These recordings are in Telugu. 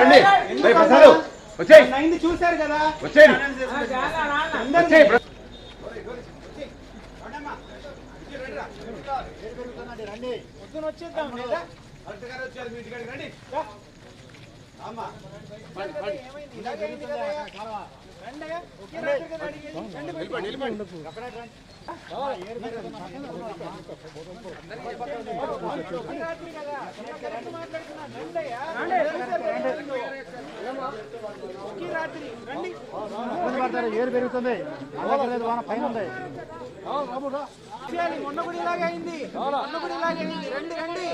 రండి. ప్రసాదు వచ్చేయ్. చూశారు కదా. వచ్చేయ్. వచ్చేయ్ రండి. వచ్చేద్దాం. రండి. ఏరు పెరుగుతుంది అలాగే వాన పైన ఉంది మొన్న కూడా ఇలాగే అయింది మొన్న కూడా ఇలాగే అయింది రండి రండి.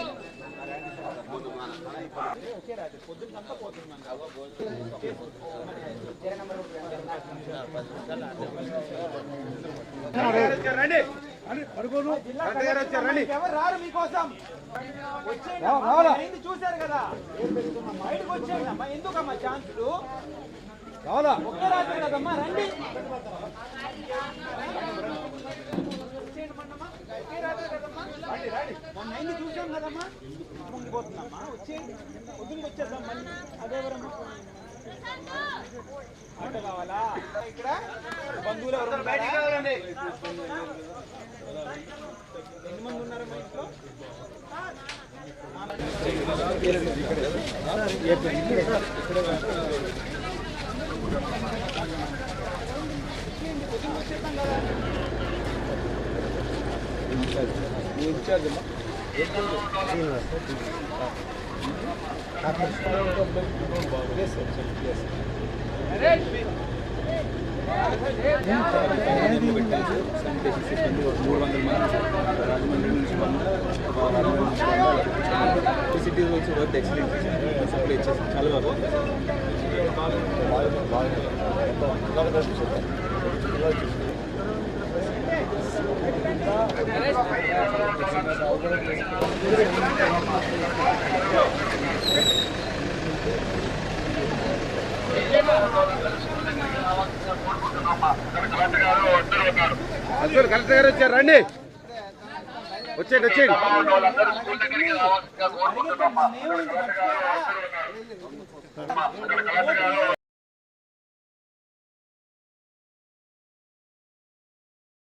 రండి ఎవరు రారు మీకోసం వచ్చేయండి చూశారు కదా బయటకు వచ్చేయండి అమ్మా ఎందుకమ్మా ఛాన్సులు రావాలా ఒక్క రాత్రి కదమ్మా రండి మొన్న చూసాం కదమ్మా పొంగిపోతుందమ్మా వచ్చేయండి పొద్దున్నకి వచ్చేద్దాం మళ్ళీ. అదేవరమ్మా ఆటో కావాలా? ఇక్కడ? బంధువులు ఎవరు బయటికి రావాలండి. ఎన్ని మంది ఉన్నారమ్మా ఇంట్లో? మూడు వందల మంది రాజమండ్రి నుంచి వంద సిటీస్ వచ్చి వర్క్ ఎక్సలెంట్ సప్లై ఇచ్చేసాం చాలా బాగా అసలు కలెక్టర్ గారు వచ్చారు రండి. వచ్చేయండి వచ్చేయండి. కలెక్టర్ గారు